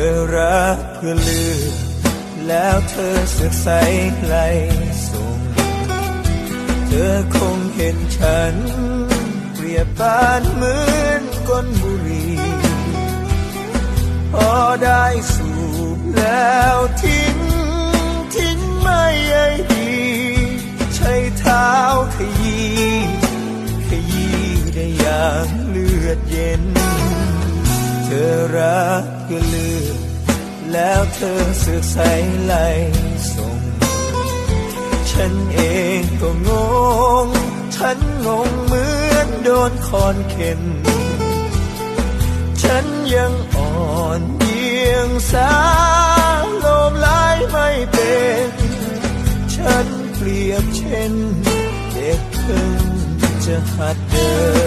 อรักเพื่อเลือกแล้วเธอเสือกใสไล่ส่ง เธอคงเห็นฉัน เปรียบปานเหมือนก้นบุหรี่พอได้สูบแล้วทิ้ง ทิ้งไม่ใยดี ใช้เท้าขยี้ขยี้ได้อย่างเลือดเย็น เธอรักก็เลือ แล้วเธอเสือกใสไหล่ส่ง ฉันเองก็งง ฉันงงเหมือนโดนคอนเข็มฉันยังอ่อนเยียงสาลมลายไม่เป็น ฉันเปรียบเช่น เด็กเพิ่งจะหัดเดิน